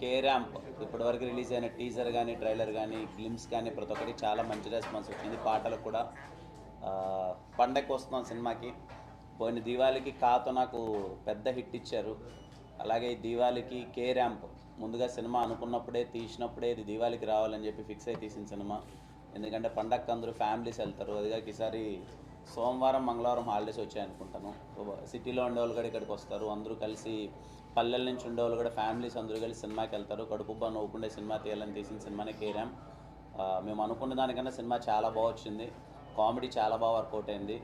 కే ramp ఇప్పటివరకు release అయిన teaser కానీ ట్రైలర్ కానీ గ్లిమ్స్ కానీ ప్రతి ఒక్కటి చాలా మంచి రెస్పాన్స్ వచ్చింది. పాటలకు కూడా ఆ, పండగకి వస్తున్నాం సినిమాకి. పోయిన దీవాళికి కాతో నాకు పెద్ద హిట్ ఇచ్చారు. అలాగే ఈ దీవాళికి కే ర్యాంప్ ముందుగా సినిమా అనుకున్నప్పుడే తీసినప్పుడే ఇది దీవాళికి రావాలని చెప్పి ఫిక్స్ అయి తీసిన సినిమా. ఎందుకంటే పండగకి అందరూ ఫ్యామిలీస్ వెళ్తారు. అదిగా ఈసారి సోమవారం మంగళవారం హాలిడేస్ వచ్చాయి అనుకుంటాను సిటీలో ఉండేవాళ్ళు కూడా ఇక్కడికి వస్తారు. అందరూ కలిసి పల్లెల నుంచి ఉండేవాళ్ళు కూడా ఫ్యామిలీస్ అందరూ కలిసి సినిమాకి వెళ్తారు. కడుపుబ్బా నవ్వుకుండే సినిమా తీయాలని తీసిన సినిమానే కేరాం. మేము అనుకున్న దానికన్నా సినిమా చాలా బాగా వచ్చింది. కామెడీ చాలా బాగా వర్కౌట్ అయింది.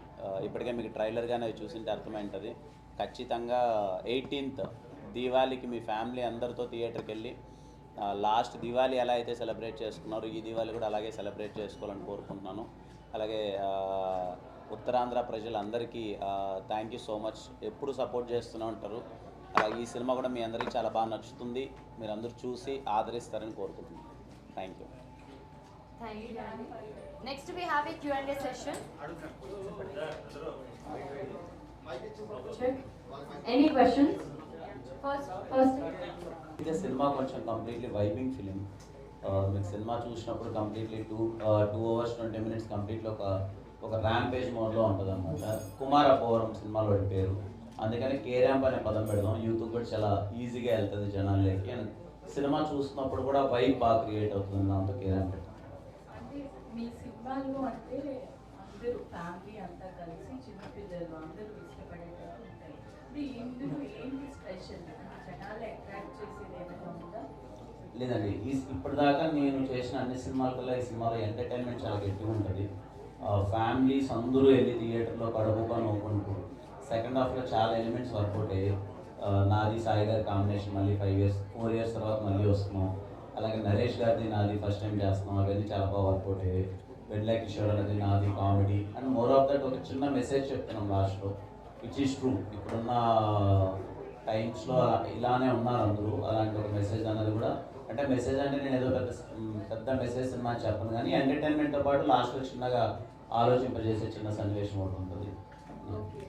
ఇప్పటికే మీకు ట్రైలర్గానే అది చూసింటే అర్థమైంటుంది. ఖచ్చితంగా ఎయిటీన్త్ దీవాళికి మీ ఫ్యామిలీ అందరితో థియేటర్కి వెళ్ళి లాస్ట్ దివాళీ ఎలా అయితే సెలబ్రేట్ చేసుకున్నారో ఈ దివాళీ కూడా అలాగే సెలబ్రేట్ చేసుకోవాలని కోరుకుంటున్నాను. అలాగే ఉత్తరాంధ్ర ప్రజలందరికీ థ్యాంక్ యూ సో మచ్ ఎప్పుడు సపోర్ట్ చేస్తూనే ఉంటారు అలాగే ఈ సినిమా కూడా మీ అందరికీ చాలా బాగా నచ్చుతుంది మీరు అందరూ చూసి ఆదరిస్తారని కోరుకుంటున్నాను thank you Andy. Next, we have a Q&A session. Check. Any questions? First, first. ఇదే సినిమా కొంచెం కంప్లీట్లీ వైబింగ్ ఫిలిం మీకు సినిమా చూసినప్పుడు completely two two hours twenty minutes completely ఒక ఒక ర్యాంపేజ్ మోడ్లో ఉంటుంది అనమాట కుమార పౌరం సినిమాలో వాడి పేరు. అందుకని కే ర్యాంప్ అనే పదం పెడదాం. యూత్ కూడా చాలా ఈజీగా వెళ్తుంది జనాల్లోకి. అండ్ సినిమా చూస్తున్నప్పుడు కూడా వైబ్ బాగా క్రియేట్ అవుతుంది దాంతో కే ర్యాంప్ పెట్టాం అంటే మీ సినిమాలు అంటే అందరూ ఫ్యామిలీ అంతా కలిసి చిన్నపిల్లలు అందరూ ఇష్టపడేటట్టు ఉంటాయి ఇప్పుడు ఇందులో ఏంటి స్పెషల్ జనాలు అట్రాక్ట్ చేసేది ఏమైనా ఉందా? లేదండి. ఈ ఇప్పటిదాకా నేను చేసిన అన్ని సినిమాల కల్లా ఈ సినిమాలో ఎంటర్టైన్మెంట్ చాలా గట్టిగా ఉంటుంది. ఫ్యామిలీస్ అందరూ వెళ్ళి థియేటర్లో కడుపుకొని నవ్వుకుంటూ సెకండ్ హాఫ్లో చాలా ఎలిమెంట్స్ వర్కౌట్ అయ్యాయి నాది సాయి గారి కాంబినేషన్ మళ్ళీ ఫైవ్ ఇయర్స్ ఫోర్ ఇయర్స్ తర్వాత మళ్ళీ వస్తున్నాం. అలాగే నరేష్ గారిది నాది ఫస్ట్ టైం చేస్తున్నాం. అవన్నీ చాలా బాగా వర్కౌట్ అయ్యాయి వెడ్లా కిషోర్ అనేది నాది comedy. And more of that ఒక చిన్న మెసేజ్ చెప్తున్నాం లాస్ట్లో విచ్ ఈస్ ట్రూ. ఇప్పుడున్న టైమ్స్లో ఇలానే ఉన్నారు అందరూ. అలాంటి ఒక మెసేజ్ అంటే మెసేజ్ అంటే నేను ఏదో పెద్ద పెద్ద మెసేజ్ సినిమా అని చెప్పను కానీ ఎంటర్టైన్మెంట్తో పాటు లాస్ట్లో చిన్నగా ఆలోచింపజేసే చిన్న సన్నివేశం ఒకటి ఉంటుంది. ఓకే.